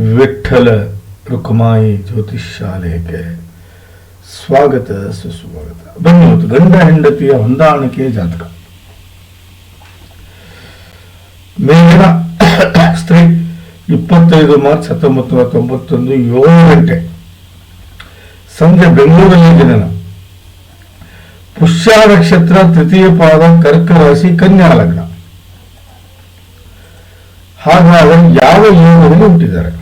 ವಿಠ್ಠಲ ರುಕುಮಾಯಿ ಜ್ಯೋತಿಷ್ ಶಾಲೆಗೆ ಸ್ವಾಗತ, ಸುಸ್ವಾಗತ. ಬನ್ನಿ ಗಂಡ ಹೆಂಡತಿಯ ಹೊಂದಾಣಿಕೆ ಜಾತಕ. ಮೇಲಿನ ಸ್ತ್ರೀ ಇಪ್ಪತ್ತೈದು ಮಾರ್ಚ್ ಹತ್ತೊಂಬತ್ತು ನೂರ ತೊಂಬತ್ತೊಂದು ಏಳು ಗಂಟೆ ಸಂಜೆ ಬೆಂಗಳೂರಲ್ಲಿ ಜನನ ಪುಷ್ಯ ನಕ್ಷತ್ರ ತೃತೀಯ ಪಾದ ಕರ್ಕ ರಾಶಿ ಕನ್ಯಾ ಲಗ್ನ. ಹಾಗಾದರೆ ಯಾವ ಯೋಗದಲ್ಲಿ ಹುಟ್ಟಿದ್ದಾರೆ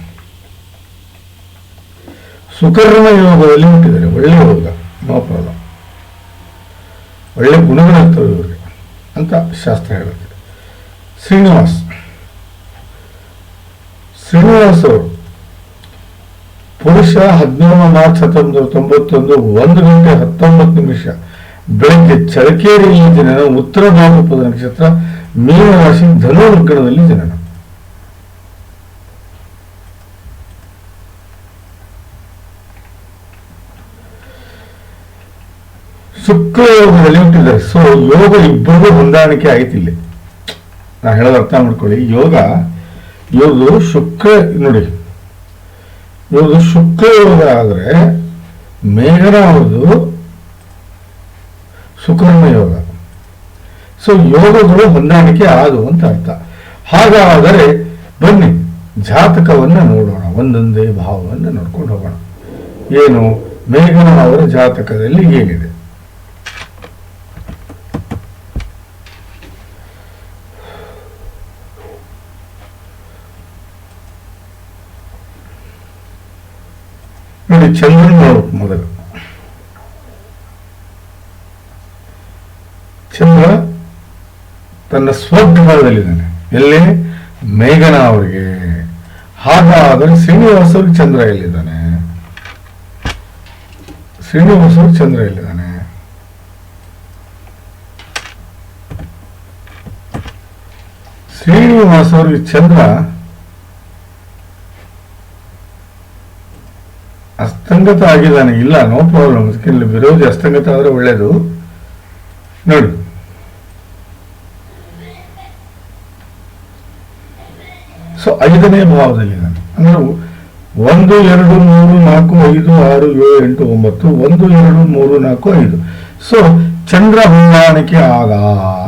ಸುಕರ್ಣ ಯೋಗದಲ್ಲಿ ಹುಟ್ಟಿದ್ದಾರೆ. ಒಳ್ಳೆ ಯೋಗ ನೋ ಪ್ರಾಬ್ಲಮ್ ಒಳ್ಳೆ ಗುಣಗಳಿರ್ತವೆ ಇವರಿಗೆ ಅಂತ ಶಾಸ್ತ್ರ ಹೇಳುತ್ತೆ. ಶ್ರೀನಿವಾಸ್. ಶ್ರೀನಿವಾಸ್ ಅವರು ಪುರುಷ ಹದಿನೇಳು ಮಾರ್ಚ್ ಹತ್ತೊಂಬತ್ತು, ತೊಂಬತ್ತೊಂದು, ಒಂದು ಗಂಟೆ ಹತ್ತೊಂಬತ್ತು ನಿಮಿಷ ಬೆಳಗ್ಗೆ ಚಳಕೇರಿಯಲ್ಲಿ ಜನನ ಉತ್ತರ ಭಾಗಪದ ನಕ್ಷತ್ರ ಮೀನರಾಶಿ ಧನು ಲಗ್ನದಲ್ಲಿ ಜನನ. ಶುಕ್ರ ಯೋಗದಲ್ಲಿ ಸೊ ಯೋಗ ಇಬ್ಬರಿಗೂ ಹೊಂದಾಣಿಕೆ ಆಯ್ತು ಇಲ್ಲಿ ನಾ ಹೇಳೋದು ಅರ್ಥ ಮಾಡ್ಕೊಳ್ಳಿ. ಯೋಗ ಯೋಗ ಶುಕ್ರ, ನೋಡಿ. ಯೋಗ ಶುಕ್ರ ಯೋಗ ಆದರೆ ಮೇಘನ ಅವ್ರದ್ದು ಸುಕರ್ಮ ಯೋಗ. ಸೊ ಯೋಗಗಳು ಹೊಂದಾಣಿಕೆ ಆದು ಅಂತ ಅರ್ಥ. ಹಾಗಾದರೆ ಬನ್ನಿ, ಜಾತಕವನ್ನು ನೋಡೋಣ. ಒಂದೊಂದೇ ಭಾವವನ್ನು ನೋಡ್ಕೊಂಡು ಹೋಗೋಣ. ಏನು? ಮೇಘನ ಅವರ ಜಾತಕದಲ್ಲಿ ಏನಿದೆ? ನೋಡಿ ಚಂದ್ರನ ನೋಡ್ಬೇಕು ಮೊದಲು. ಚಂದ್ರ ತನ್ನ ಸ್ವಗ್ರಹದಲ್ಲಿದ್ದಾನೆ ಎಲ್ಲಿ? ಮೇಘನ ಅವರಿಗೆ. ಹಾಗಾದರೆ ಶ್ರೀನಿವಾಸ ಅವ್ರಿಗೆ ಚಂದ್ರ ಎಲ್ಲಿದ್ದಾನೆ? ಶ್ರೀನಿವಾಸರು ಚಂದ್ರ ಎಲ್ಲಿದ್ದಾನೆ? ಶ್ರೀನಿವಾಸ ಅವ್ರಿಗೆ ಚಂದ್ರ ಅಸ್ತಂಗತ ಆಗಿದ್ದಾನೆ. ಇಲ್ಲ ನೋ ಪ್ರಾಬ್ಲಮ್ ಸ್ಕಿನ್ ವಿರೋಧಿ ಅಸ್ತಂಗತ ಆದ್ರೆ ಒಳ್ಳೇದು. ನೋಡಿ. ಸೊ ಐದನೇ ಭಾವದಲ್ಲಿದ್ದಾನೆ ಅಂದ್ರೆ ಒಂದು, ಎರಡು, ಮೂರು, ನಾಲ್ಕು, ಐದು, ಆರು, ಏಳು, ಎಂಟು, ಒಂಬತ್ತು, ಒಂದು, ಎರಡು, ಮೂರು, ನಾಲ್ಕು, ಐದು. ಸೊ ಚಂದ್ರ ಹೊಂದಾಣಿಕೆ ಆಗ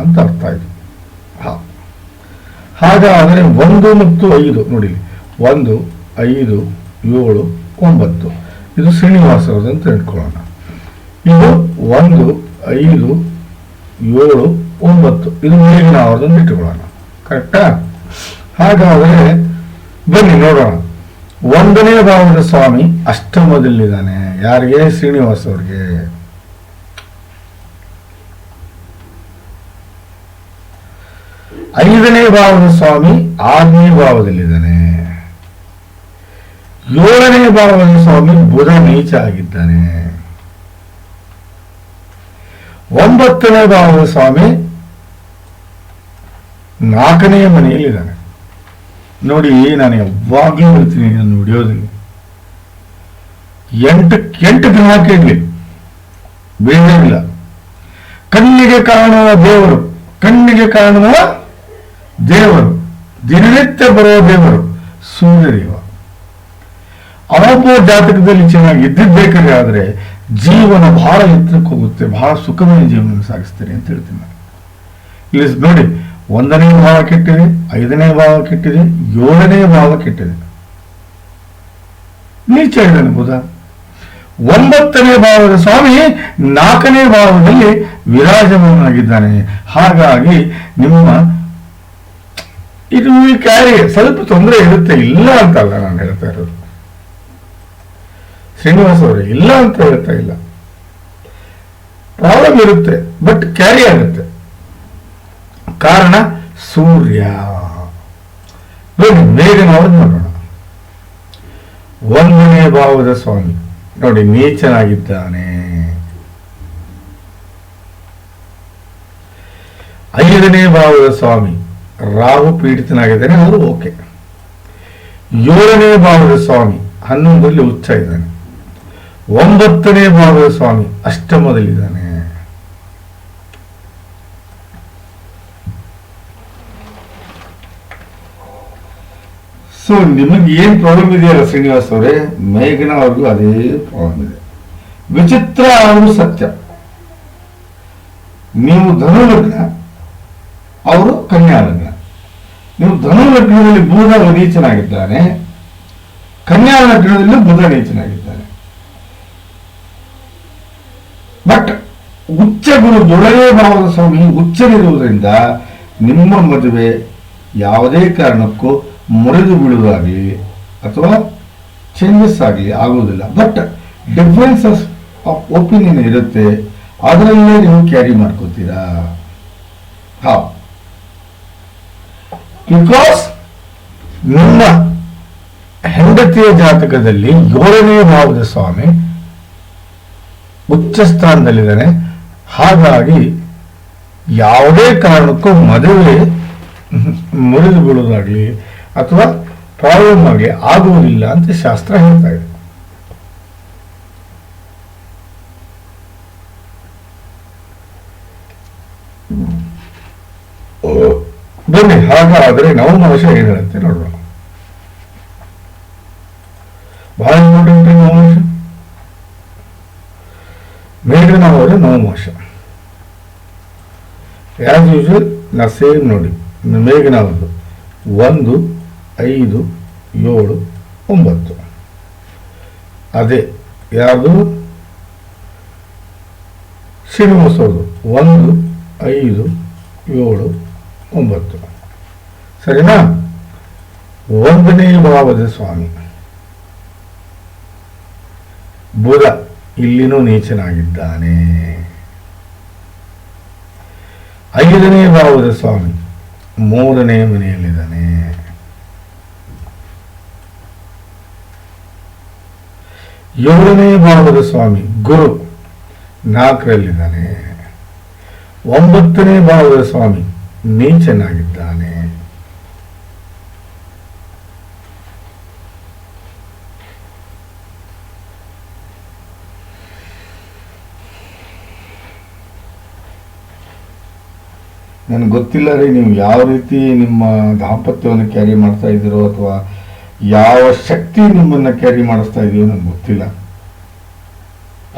ಅಂತ ಅರ್ಥ ಆಯ್ತು. ಹಾ. ಹಾಗಾದರೆ ಒಂದು ಮತ್ತು ಐದು ನೋಡಿ ಒಂದು, ಐದು, ಏಳು ಒಂಬತ್ತು ಇದು ಶ್ರೀನಿವಾಸ ಅವ್ರದ್ದು ಅಂತ ಇಟ್ಕೊಳ್ಳೋಣ ಇದು ಒಂದು, ಐದು, ಏಳು, ಒಂಬತ್ತು. ಇದು ಮೇಲಿನ ಅವ್ರದ್ದು ಇಟ್ಟುಕೊಳ್ಳೋಣ. ಕರೆಕ್ಟಾ ಹಾಗಾದರೆ ಬನ್ನಿ ನೋಡೋಣ. ಒಂದನೇ ಭಾವದ ಸ್ವಾಮಿ ಅಷ್ಟಮದಲ್ಲಿದ್ದಾನೆ. ಯಾರಿಗೆ? ಶ್ರೀನಿವಾಸ ಅವ್ರಿಗೆ. ಐದನೇ ಭಾವದ ಸ್ವಾಮಿ ಆರನೇ ಭಾವದಲ್ಲಿದ್ದಾನೆ. ಏಳನೇ ಭಾವವನ್ನು ಸ್ವಾಮಿ ಬುಧ ನೀಚ ಆಗಿದ್ದಾನೆ. ಒಂಬತ್ತನೇ ಭಾವದ ಸ್ವಾಮಿ ನಾಲ್ಕನೇ ಮನೆಯಲ್ಲಿದ್ದಾನೆ. ನೋಡಿ, ನಾನು ಯಾವಾಗಲೂ ಹೇಳ್ತೀನಿ ನಾನು ವಿಡಿಯೋದಲ್ಲಿ ಎಂಟು ಎಂಟು ಗ್ರಹಕ್ಕೆ ಇರಲಿ. ಇಲ್ಲ. ಕಣ್ಣಿಗೆ ಕಾಣುವ ದೇವರು, ಕಣ್ಣಿಗೆ ಕಾಣುವ ದೇವರು, ದಿನನಿತ್ಯ ಬರುವ ದೇವರು ಸೂರ್ಯದೇವ. ಅವೊಬ್ಬ ಜಾತಕದಲ್ಲಿ ಚೆನ್ನಾಗಿ ಇದ್ದಿದ್ದೇಕರೆ ಆದ್ರೆ ಜೀವನ ಬಹಳ ಎತ್ತರಕ್ಕೆ ಹೋಗುತ್ತೆ, ಬಹಳ ಸುಖಮಯ ಜೀವನ ಸಾಗಿಸ್ತೀರಿ ಅಂತ ಹೇಳ್ತೀನಿ ನಾನು. ಇಲ್ಲಿ ನೋಡಿ, ಒಂದನೇ ಭಾವ ಕೆಟ್ಟಿದೆ, ಐದನೇ ಭಾವ ಕೆಟ್ಟಿದೆ, ಏಳನೇ ಭಾವ ಕೆಟ್ಟಿದೆ. ನೀಚ ಇದ್ದಾನೆ ಬುಧ ಒಂಬತ್ತನೇ ಭಾವದ ಸ್ವಾಮಿ ನಾಲ್ಕನೇ ಭಾವದಲ್ಲಿ ವಿರಾಜಮಾನಾಗಿದ್ದಾನೆ ಹಾಗಾಗಿ ನಿಮ್ಮ ಇದು ಕ್ಯಾರಿ ಸ್ವಲ್ಪ ತೊಂದರೆ ಇರುತ್ತೆ, ಇಲ್ಲ ಅಂತಲ್ಲ ನಾನು ಹೇಳ್ತಾ ಇರೋದು. ಶ್ರೀನಿವಾಸ್ ಅವರೇ ಇಲ್ಲ ಅಂತ ಹೇಳ್ತಾ ಇಲ್ಲ. ಪ್ರಾಬ್ಲಮ್ ಇರುತ್ತೆ ಬಟ್ ಕ್ಯಾರಿ ಆಗುತ್ತೆ. ಕಾರಣ ಸೂರ್ಯ. ನೋಡಿ, ಮೇಘನ ಅವ್ರದ್ದು ನೋಡೋಣ. ಒಂದನೇ ಭಾವದ ಸ್ವಾಮಿ. ನೋಡಿ ನೀಚನಾಗಿದ್ದಾನೆ ಐದನೇ ಭಾವದ ಸ್ವಾಮಿ. ರಾಹು ಪೀಡಿತನಾಗಿದ್ದಾನೆ, ಅವರು ಓಕೆ. ಏಳನೇ ಭಾವದ ಸ್ವಾಮಿ, ಹನ್ನೊಂದರಲ್ಲಿ ಉಚ್ಚ ಇದ್ದಾನೆ. ಒಂಬತ್ತನೇ ಭಾಗದ ಸ್ವಾಮಿ ಅಷ್ಟಮದಲ್ಲಿದ್ದಾನೆ ಸೊ ನಿಮಗೆ ಏನ್ ಪ್ರಾಬ್ಲಮ್ ಇದೆಯಲ್ಲ ಶ್ರೀನಿವಾಸ್ ಅವರೇ? ಮೇಘನ ಅವ್ರಿಗೂ ಅದೇ ಪ್ರಾಬ್ಲಮ್ ಇದೆ. ವಿಚಿತ್ರ ಅವರು ಸತ್ಯ. ನೀವು ಧನುಲಗ್ನ ಅವರು ಕನ್ಯಾ ಲಗ್ನ ನೀವು ಧನುಲಗ್ನದಲ್ಲಿ ಬುಧ ನೀಚನಾಗಿದ್ದಾನೆ ಕನ್ಯಾ ಲಗ್ನದಲ್ಲಿ ಬುಧ ನೀಚನಾಗಿದ್ದಾನೆ ಬಟ್ ಉಚ್ಚ ಗುರು ದೊಡನೆ ಭಾವದ ಸ್ವಾಮಿ ಉಚ್ಚರಿರುವುದರಿಂದ ನಿಮ್ಮ ಮದುವೆ ಯಾವುದೇ ಕಾರಣಕ್ಕೂ ಮುರಿದು ಬೀಳುವುದಾಗಲಿ ಅಥವಾ ಚೇಂಜಸ್ ಆಗಲಿ ಆಗುವುದಿಲ್ಲ. ಬಟ್ ಡಿಫ್ರೆನ್ಸ್ ಆಫ್ ಒಪಿನಿಯನ್ ಇರುತ್ತೆ. ಅದರಲ್ಲೇ ನೀವು ಕ್ಯಾರಿ ಮಾಡ್ಕೋತೀರಾ? ಹಾ ಬಿಕಾಸ್ ನಿಮ್ಮ ಹೆಂಡತಿಯ ಜಾತಕದಲ್ಲಿ ಏಳನೇ ಭಾವದ ಸ್ವಾಮಿ ಉಚ್ಚ ಸ್ಥಾನದಲ್ಲಿದ್ದಾನೆ ಹಾಗಾಗಿ ಯಾವುದೇ ಕಾರಣಕ್ಕೂ ಮದುವೆ ಮುರಿದು ಬೀಳೋದಾಗ್ಲಿ ಅಥವಾ ಪ್ರಾಬ್ಲಮ್ ಆಗಲಿ ಆಗುವುದಿಲ್ಲ ಅಂತ ಶಾಸ್ತ್ರ ಹೇಳ್ತಾ ಇದೆ. ಬನ್ನಿ, ಹಾಗಾದ್ರೆ ನವಮಾಂಶ ಏನ್ ಹೇಳುತ್ತೆ ನೋಡೋಣ. ಬಹಳ ಇಂಪಾರ್ಟೆಂಟ್ ನವಮಾಂಶ ಮೇಘನವರು ಆಸ್ ಯೂಶುವಲ್ ನಾ ಸೇಮ್ ನೋಡಿ. ಮೇಘನ ಒಂದು ಒಂದು, ಐದು, ಏಳು, ಒಂಬತ್ತು. ಅದೇ, ಯಾರ್ದು? ಶ್ರೀನಿವಾಸವ್ರದ್ದು. ಒಂದು, ಐದು, ಏಳು, ಒಂಬತ್ತು. ಸರಿನಾ? ಒಂದನೇ ಭಾವದ ಸ್ವಾಮಿ. ಬುಧ ಇಲ್ಲಿನೂ ನೀಚನಾಗಿದ್ದಾನೆ. ಐದನೇ ಭಾವದ ಸ್ವಾಮಿ. ಮೂರನೇ ಮನೆಯಲ್ಲಿದ್ದಾನೆ. ಏಳನೇ ಭಾವದ ಸ್ವಾಮಿ ಗುರು ನಾಲ್ಕರಲ್ಲಿದ್ದಾನೆ. ಒಂಬತ್ತನೇ ಭಾವದ ಸ್ವಾಮಿ ನೀಚನಾಗಿದ್ದಾನೆ. ನನಗೆ ಗೊತ್ತಿಲ್ಲ ರೀ, ನೀವು ಯಾವ ರೀತಿ ನಿಮ್ಮ ದಾಂಪತ್ಯವನ್ನು ಕ್ಯಾರಿ ಮಾಡ್ತಾ ಇದ್ದೀರೋ ಅಥವಾ ಯಾವ ಶಕ್ತಿ ನಿಮ್ಮನ್ನ ಕ್ಯಾರಿ ಮಾಡಿಸ್ತಾ ಇದೆಯೋ ನನಗೆ ಗೊತ್ತಿಲ್ಲ.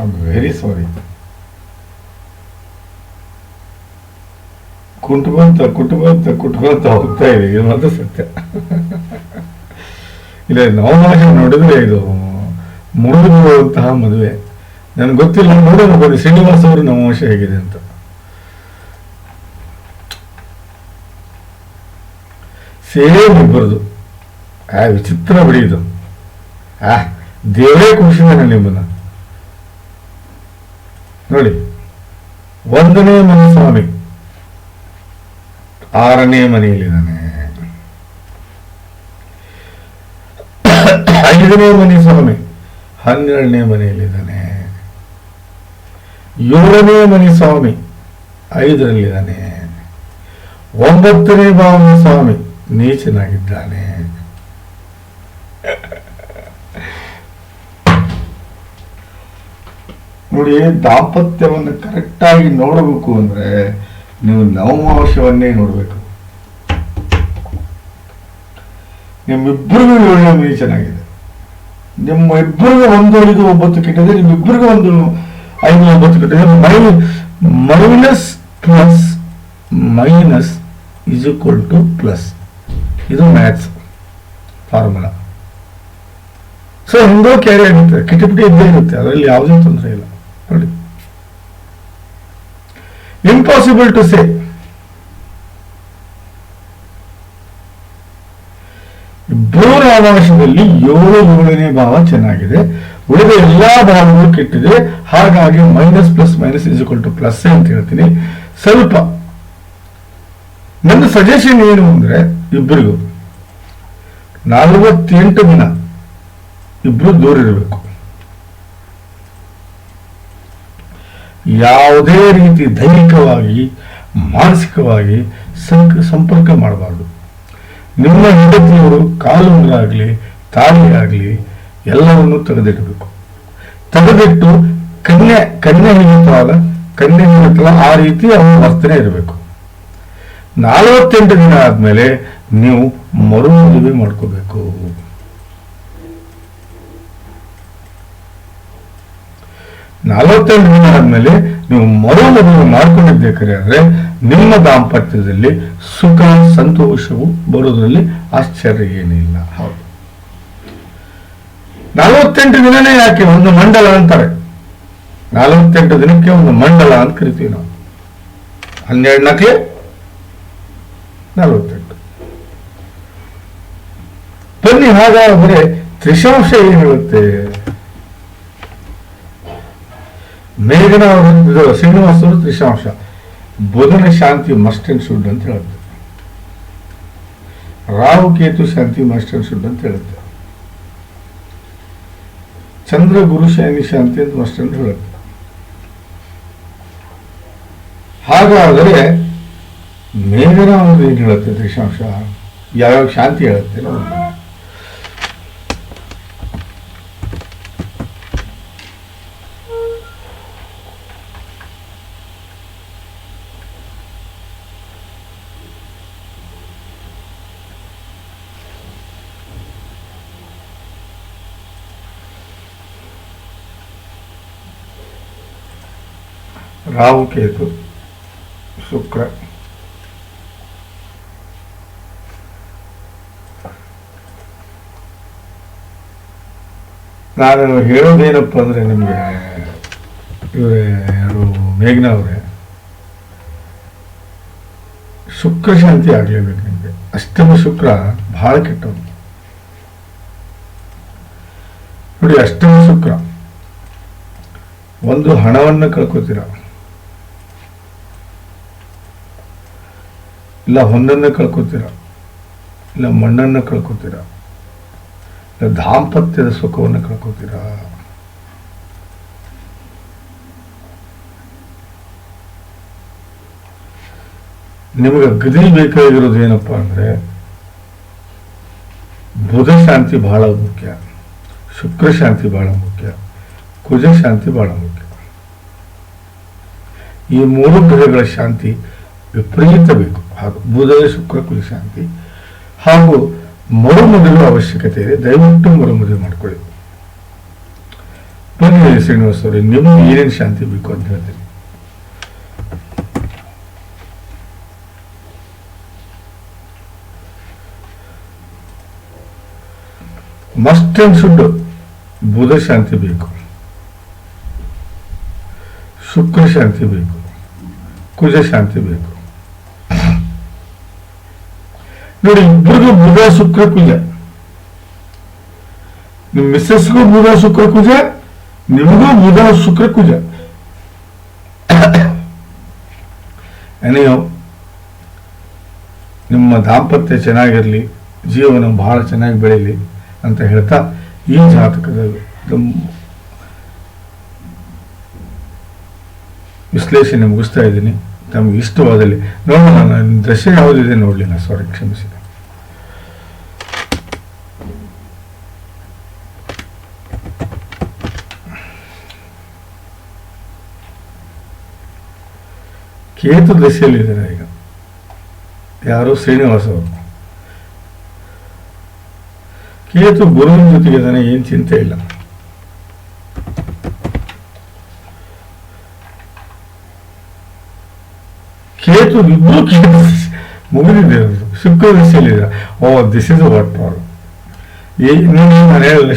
ಐ ವೆರಿ ಸಾರಿ ಕುಟುಂಬ ಕುಟ್ಕೊಂತ ಕುಟ್ಕೊಂತ ಹೋಗ್ತಾ ಇದೆ, ಇದು ಮಾತ್ರ ಸತ್ಯ. ಇಲ್ಲ, ನಾವು ನೋಡಿದ್ರೆ ಇದು ಮುರಿದು ಬೀಳುವಂತಹ ಮದುವೆ. ನನಗೆ ಗೊತ್ತಿಲ್ಲ, ನೋಡೋಣ ಬನ್ನಿ. ಶ್ರೀನಿವಾಸ್ ಅವರು ನವಮಾಶ ಹೇಗಿದೆ ಅಂತ. ಸೇಮ್ ಇಬ್ಬರದು ಆ ವಿಚಿತ್ರ ಇದು. ಆ ದೇವೇ ಖುಷಿದಾನೆ ನಿಮ್ಮನ್ನ. ನೋಡಿ, ಒಂದನೇ ಮನೆ ಸ್ವಾಮಿ ಆರನೇ ಮನೆಯಲ್ಲಿದ್ದಾನೆ ಐದನೇ ಮನೆ ಸ್ವಾಮಿ ಹನ್ನೆರಡನೇ ಮನೆಯಲ್ಲಿದ್ದಾನೆ ಏಳನೇ ಮನೆ ಸ್ವಾಮಿ ಐದರಲ್ಲಿದ್ದಾನೆ ಒಂಬತ್ತನೇ ಭಾವನೆ ಸ್ವಾಮಿ ನೀಚನಾಗಿದ್ದಾನೆ. ನೋಡಿ, ದಾಂಪತ್ಯವನ್ನು ಕರೆಕ್ಟಾಗಿ ನೋಡಬೇಕು ಅಂದ್ರೆ ನೀವು ನವಮಾಂಶವನ್ನೇ ನೋಡಬೇಕು. ನಿಮ್ಮಿಬ್ಬರಿಗೂ ಏಳನೇ ಚೆನ್ನಾಗಿದೆ ನಿಮ್ಮ ಇಬ್ಬರಿಗೂ ಒಂದು ಐದು ಒಂಬತ್ತು ಕೆಟ್ಟಿದೆ, ನಿಮ್ಮಿಬ್ಬರಿಗೂ ಒಂದು ಐದು ಒಂಬತ್ತು ಕೆಟ್ಟಿದೆ. My minus plus minus is equal to plus. ಇದು ಮ್ಯಾಥ್ಸ್ ಫಾರ್ಮುಲಾ ಸೊ ಹಿಂದೂ ಕ್ಯಾರಿ ಆಗುತ್ತೆ ಕಿಟಿಪಿಟಿ ಇದ್ದೇ ಇರುತ್ತೆ, ಅದರಲ್ಲಿ ಯಾವುದೇ ತೊಂದರೆ ಇಲ್ಲ. ನೋಡಿ. ಇಂಪಾಸಿಬಲ್ ಟು ಸೇ ಬೋರ್ ಆವಾಸದಲ್ಲಿ ಏಳು ಏಳನೇ ಭಾವ ಚೆನ್ನಾಗಿದೆ. ಉಳಿದ ಎಲ್ಲಾ ಭಾವಗಳು ಕೆಟ್ಟಿದೆ. ಹಾಗಾಗಿ minus plus minus is to plus ಅಂತ ಹೇಳ್ತೀನಿ. ಸ್ವಲ್ಪ, ನನ್ನ ಸಜೆಷನ್ ಏನು ಅಂದ್ರೆ ಇಬ್ಬರಿಗೂ ನಲವತ್ತೆಂಟು ದಿನ ಇಬ್ರು ದೂರ ಇರಬೇಕು ಯಾವುದೇ ರೀತಿ ದೈಹಿಕವಾಗಿ, ಮಾನಸಿಕವಾಗಿ ಸಂಕ, ಸಂಪರ್ಕ ಮಾಡಬಾರ್ದು. ನಿಮ್ಮ ಹೆಂಡತಿಯವರು ಕಾಲು ಆಗಲಿ ತಾಳಿ ಆಗಲಿ ಎಲ್ಲವನ್ನು ತೆಗೆದಿಡಬೇಕು. ತೆಗೆದಿಟ್ಟು ಕನ್ಯೆ ಕನ್ಯೆ ಹೇಗಿರ್ತಾವಲ್ಲ ಕನ್ಯೆ ಹೇಗಿರ್ತಾವಲ್ಲ ಆ ರೀತಿ ಅವನು ವರ್ತನೆ ಇರಬೇಕು. ನಲವತ್ತೆಂಟು ದಿನ ಆದ್ಮೇಲೆ ನೀವು ಮರು ಮದುವೆ ಮಾಡ್ಕೋಬೇಕು. ನಲವತ್ತೆಂಟು ದಿನ ಆದ್ಮೇಲೆ ನೀವು ಮರು ಮದುವೆ ಮಾಡ್ಕೊಂಡಿದ್ದೇಕರೆ ಅಂದ್ರೆ ನಿಮ್ಮ ದಾಂಪತ್ಯದಲ್ಲಿ ಸುಖ ಸಂತೋಷವು ಬರೋದ್ರಲ್ಲಿ ಆಶ್ಚರ್ಯ ಏನಿಲ್ಲ. ಹೌದು. ನಲವತ್ತೆಂಟು ದಿನನೇ ಯಾಕೆ ಒಂದು ಮಂಡಲ ಅಂತಾರೆ? ನಲವತ್ತೆಂಟು ದಿನಕ್ಕೆ ಒಂದು ಮಂಡಲ ಅಂತ ಕರಿತೀವಿ ನಾವು. ಹನ್ನೆರಡು ನಕ್ಲೆ? ನಲವತ್ತೆಂಟು ಬನ್ನಿ, ಹಾಗಾದ್ರೆ ತ್ರಿಶಾಂಶ ಏನು ಹೇಳುತ್ತೆ? ಮೇಘನ ಅವರು ಇದು ಶ್ರೀನಿವಾಸ ಅವರು ತ್ರಿಶಾಂಶ. ಬುಧನ ಶಾಂತಿ ಮಸ್ಟ್ ಅಂಡ್ ಶುಡ್ ಅಂತ ಹೇಳುತ್ತೆ. ರಾಹು ಕೇತು ಶಾಂತಿ ಮಸ್ಟ್ ಅಂಡ್ ಶುಡ್ ಅಂತ ಹೇಳುತ್ತೆ. ಚಂದ್ರ ಗುರು ಶನಿ ಶಾಂತಿ ಅಂತ ಮಸ್ಟ್ ಅಂಡ್ ಹೇಳುತ್ತೆ. ಹಾಗಾದರೆ ಮೇಘನ ಏನು ಹೇಳುತ್ತೆ ತ್ರಿಶಾಂಶ? ಯಾವ್ಯಾವ ಶಾಂತಿ ಹೇಳುತ್ತೆ? ನೋಡೋಣ. ರಾಹು ಕೇತು ಶುಕ್ರ ನಾನು ಹೇಳೋದೇನಪ್ಪ ಅಂದ್ರೆ ನಿಮಗೆ? ಇವರೇ ಯಾರು? ಮೇಘ್ನಾ ಅವರೇ. ಶುಕ್ರ ಶಾಂತಿ ಆಗ್ಲೇಬೇಕು ನಿಮಗೆ. ಅಷ್ಟಮ ಶುಕ್ರ ಭಾಳ ಕೆಟ್ಟವನು. ನೋಡಿ, ಅಷ್ಟಮ ಶುಕ್ರ. ಒಂದು ಹಣವನ್ನು ಕಳ್ಕೊತೀರ. ಇಲ್ಲ ಹೊನ್ನನ್ನು ಕಳ್ಕೊತೀರ? ಇಲ್ಲ ಮಣ್ಣನ್ನು ಕಳ್ಕೊತೀರ? ಇಲ್ಲ ದಾಂಪತ್ಯದ ಸುಖವನ್ನು ಕಳ್ಕೊತೀರ? ನಿಮಗೆ ಗದಿ ಬೇಕಾಗಿರೋದು ಏನಪ್ಪ ಅಂದ್ರೆ, ಬುಧ ಶಾಂತಿ ಬಹಳ ಮುಖ್ಯ, ಶುಕ್ರ ಶಾಂತಿ ಬಹಳ ಮುಖ್ಯ, ಕುಜ ಶಾಂತಿ ಬಹಳ ಮುಖ್ಯ. ಈ ಮೂರು ಗ್ರಹಗಳ ಶಾಂತಿ ವಿಪರೀತ ಬೇಕು. ಹಾಗೂ ಬುಧ ಶುಕ್ರ ಕುಲಶಾಂತಿ ಹಾಗೂ ಮರುಮದುವೆ ಅವಶ್ಯಕತೆ ಇದೆ. ದಯವಿಟ್ಟು ಮರುಮದುವೆ ಮಾಡ್ಕೊಳ್ಳಿ. ಬನ್ನಿ ಶ್ರೀನಿವಾಸ್ ಅವರೇ, ನಿಮ್ಗೆ ಏನೇನು ಶಾಂತಿ ಬೇಕು ಅಂತ ಹೇಳ್ತೀನಿ. ಮಸ್ಟ್ ಅಂಡ್ ಶುಡ್ ಬುಧ ಶಾಂತಿ ಬೇಕು. ಶುಕ್ರ ಶಾಂತಿ ಬೇಕು. ಕುಜ ಶಾಂತಿ ಬೇಕು. ನೋಡಿ ಇಬ್ಬರಿಗೂ ಬುಧ ಶುಕ್ರ ಪೂಜೆ. ನಿಮ್ ಮಿಸ್ಸಸ್ಗೂ ಬುಧ ಶುಕ್ರ ಪೂಜೆ, ನಿಮಗೂ ಬುಧ ಶುಕ್ರ ಪೂಜೆ. ನೀವು ನಿಮ್ಮ ದಾಂಪತ್ಯ ಚೆನ್ನಾಗಿರಲಿ, ಜೀವನ ಬಹಳ ಚೆನ್ನಾಗಿ ಬೆಳೀಲಿ ಅಂತ ಹೇಳ್ತಾ ಈ ಜಾತಕದ ವಿಶ್ಲೇಷಣೆ ಮುಗಿಸ್ತಾ ಇದ್ದೀನಿ. ತಮಗೆ ಇಷ್ಟವಾದಲ್ಲಿ. ನೋಡೋಣ, ನಾನು ದಶೆ ಯಾವುದಿದೆ ನೋಡಲಿಲ್ಲ ಸಾರಿ ಕ್ಷಮಿಸಿ. ಕೇತು ದಶೆಯಲ್ಲಿದ್ದಾರೆ ಈಗ. ಯಾರು? ಶ್ರೀನಿವಾಸ ಅವರು. ಕೇತು ಗುರುವಿನ ಜೊತೆಗೆ ಇದ್ದಾನೆ ಏನು ಚಿಂತೆ ಇಲ್ಲ. ಕೇತು ಇಬ್ಬರು ಕೇತು ಮುಗಿದಿದೆ ದಿಶೆಯಲ್ಲಿದೆ ಓ ದಿಸ್ ಇಸ್ ವಾಟ್ ಪ್ರಾಬ್ಲಮ್ ನಾನು ಹೇಳಲ್ಲ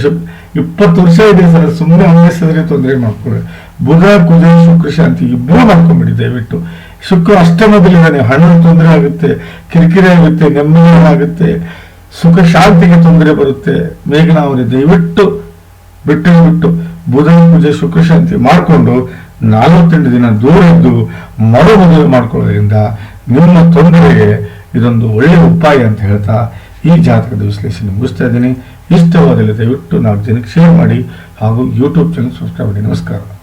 ಇಪ್ಪತ್ತು ವರ್ಷ ಇದೆ ಸರ್ ಸುಮ್ಮನೆ ಅನ್ವಯಿಸಿದ್ರೆ ತೊಂದರೆ ಮಾಡ್ಕೊಳ್ಳಿ ಬುಧ ಕುಜ ಶುಕ್ರ ಶಾಂತಿ ಇಬ್ಬರು ಮಾಡ್ಕೊಂಬಿಡಿ ದಯವಿಟ್ಟು ಶುಕ್ರ ಅಷ್ಟಮದಲ್ಲಿದ್ದಾನೆ ಹಣ್ಣು ತೊಂದರೆ ಆಗುತ್ತೆ ಕಿರಿಕಿರಿ ಆಗುತ್ತೆ ನೆಮ್ಮದಿ ಆಗುತ್ತೆ ಸುಖ ಶಾಂತಿಗೆ ತೊಂದರೆ ಬರುತ್ತೆ ಮೇಘನ ಅವರೇ ದಯವಿಟ್ಟು ಬಿಟ್ಟು ಬಿಟ್ಟು ಬುಧನ ಪೂಜೆ ಶುಕ್ರ ಶಾಂತಿ ಮಾಡಿಕೊಂಡು ನಲವತ್ತೆಂಟು ದಿನ ದೂರ ಇದ್ದು ಮರು ಮದುವೆ ಮಾಡ್ಕೊಳ್ಳೋದ್ರಿಂದ ನಿಮ್ಮ ತೊಂದರೆಗೆ ಇದೊಂದು ಒಳ್ಳೆಯ ಉಪಾಯ ಅಂತ ಹೇಳ್ತಾ ಈ ಜಾತಕದ ವಿಶ್ಲೇಷಣೆ ಮುಗಿಸ್ತಾ ಇದ್ದೀನಿ. ಇಷ್ಟವಾದಲ್ಲಿ ದಯವಿಟ್ಟು ನಾಲ್ಕು ಜನಕ್ಕೆ ಶೇರ್ ಮಾಡಿ ಹಾಗೂ ಯೂಟ್ಯೂಬ್ ಚಾನಲ್ ಸಬ್ಸ್ಕ್ರೈಬ್ ಮಾಡಿ. ನಮಸ್ಕಾರ.